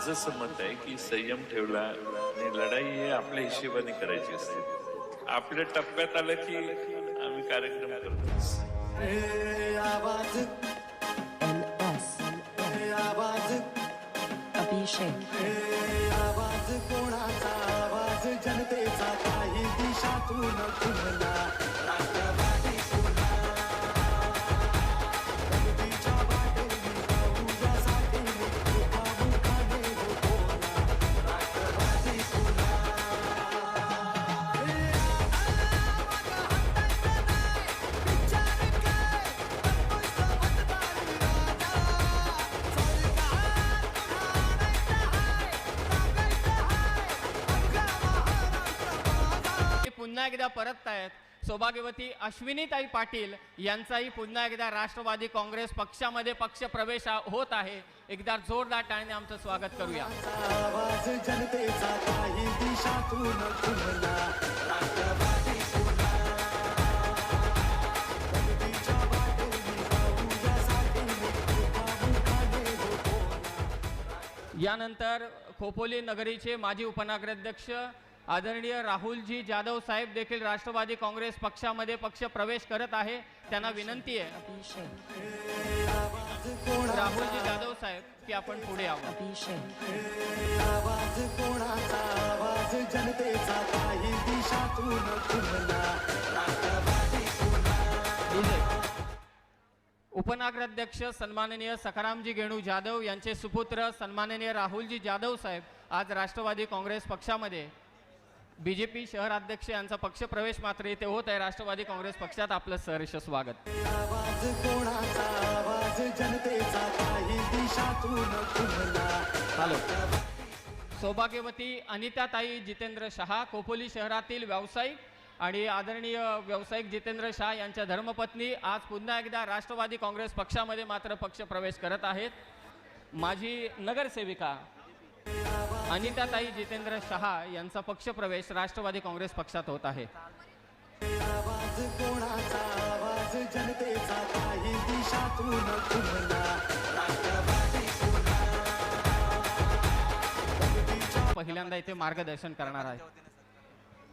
माझं असं मत आहे की संयम ठेवला आणि लढाई हे आपल्या हिशेबाने करायची असते. आपल्या टप्प्यात आलं की आम्ही कार्यक्रम करतो. ए आवाज. NS ए आवाज. Abhishek ए आवाज कोणाचा आवाज? जनतेचा काही दिशातून पुन्हा एकदा परत आहेत. सौभाग्यवती अश्विनीताई पाटील यांचाही पुन्हा एकदा राष्ट्रवादी काँग्रेस पक्षामध्ये पक्ष प्रवेश होत आहे. एकदा जोरदार टाळणे आमचं स्वागत करूया. यानंतर खोपोली नगरीचे माजी उपनगराध्यक्ष आदरणीय राहुलजी जाधव साहेब देखील राष्ट्रवादी काँग्रेस पक्षामध्ये पक्ष प्रवेश करत आहे. त्यांना विनंती आहे. राहुलजी जाधव साहेब की आपण पुढे आहोत. आवाज कोणाचा उपनगराध्यक्ष सन्माननीय सखारामजी गेणू जाधव यांचे सुपुत्र सन्माननीय राहुलजी जाधव साहेब आज राष्ट्रवादी काँग्रेस पक्षामध्ये बी जे पी शहराध्यक्ष यांचा पक्षप्रवेश मात्र इथे होत आहे. राष्ट्रवादी काँग्रेस पक्षात आपलं सहर्ष स्वागत. आवाज कोणाचा? आवाज जनतेचा? काही दिशातून खुलला. हॅलो. सौभाग्यवती अनिताताई जितेंद्र शहा खोपोली शहरातील व्यावसायिक आणि आदरणीय व्यावसायिक जितेंद्र शहा यांच्या धर्मपत्नी आज पुन्हा एकदा राष्ट्रवादी काँग्रेस पक्षामध्ये मात्र पक्ष प्रवेश करत आहेत. माझी नगरसेविका अनिताताई जितेंद्र शहा यांचा पक्षप्रवेश राष्ट्रवादी काँग्रेस पक्षात होत आहे. पहिल्यांदा इथे मार्गदर्शन करणार आहे.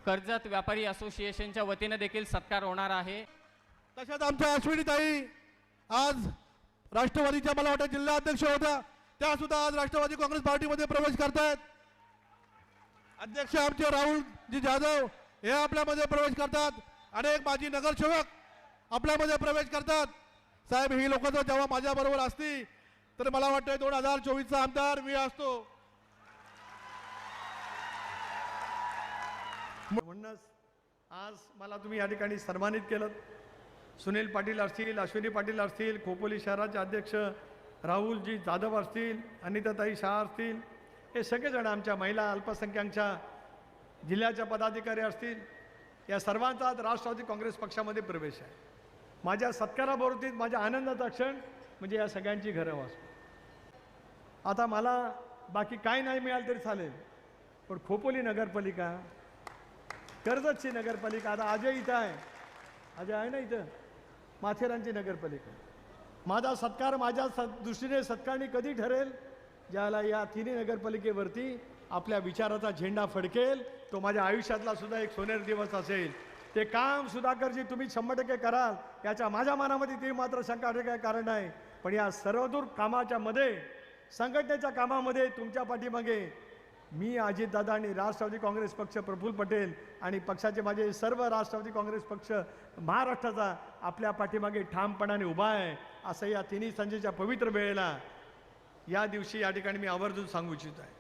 कर्जत व्यापारी असोसिएशनच्या वतीनं देखील सत्कार होणार आहे. तशाच आमच्या अश्विनीताई आज राष्ट्रवादीच्या मला वाटतं जिल्हा अध्यक्ष होत्या. त्या सुद्धा आज राष्ट्रवादी काँग्रेस पार्टीमध्ये प्रवेश करतायत. अध्यक्ष आमचे राहुलजी जाधव हे आपल्यामध्ये प्रवेश करतात. अनेक माजी नगरसेवक आपल्यामध्ये प्रवेश करतात. साहेब ही लोक जर जेव्हा माझ्याबरोबर असती तर मला वाटतं दोन हजार चोवीसचा आमदार मी असतो. म्हणूनच आज मला तुम्ही या ठिकाणी सन्मानित केलं. सुनील पाटील असतील अश्विनी पाटील असतील खोपोली शहराचे अध्यक्ष राहुलजी जाधव असतील अनिताताई शाह असतील हे सगळेजण आमच्या महिला अल्पसंख्याकच्या जिल्ह्याच्या पदाधिकारी असतील. या सर्वांचा आज राष्ट्रवादी काँग्रेस पक्षामध्ये प्रवेश आहे. माझ्या सत्काराबरोबरीत माझ्या आनंदाचा क्षण म्हणजे या सगळ्यांची घरं वाचतो आता मला बाकी काय नाही मिळालं तरी चालेल पण खोपोली नगरपालिका कर्जतची नगरपालिका आता अजय इथं आहे. अजय आहे ना इथं? माथेरानची नगरपालिका. माझा सत्कार माझ्या स दृष्टीने सत्कारणी कधी ठरेल? ज्याला या तिन्ही नगरपालिकेवरती आपल्या विचाराचा झेंडा फडकेल तो माझ्या आयुष्यातला सुद्धा एक सोनेरी दिवस असेल. ते काम सुधाकरजी तुम्ही शंभर टक्के कराल याच्या माझ्या मनामध्ये ती मात्र शंका काय कारण नाही. पण या सर्वदूर कामाच्या मध्ये संघटनेच्या कामामध्ये तुमच्या पाठीमागे मी अजितदादा आणि राष्ट्रवादी काँग्रेस पक्ष प्रफुल्ल पटेल आणि पक्षाचे माझे सर्व राष्ट्रवादी काँग्रेस पक्ष महाराष्ट्राचा आपल्या पाठीमागे ठामपणाने उभा आहे. असं या तिन्ही संजेच्या पवित्र वेळेला या दिवशी या ठिकाणी मी आवर्जून सांगू इच्छित आहे.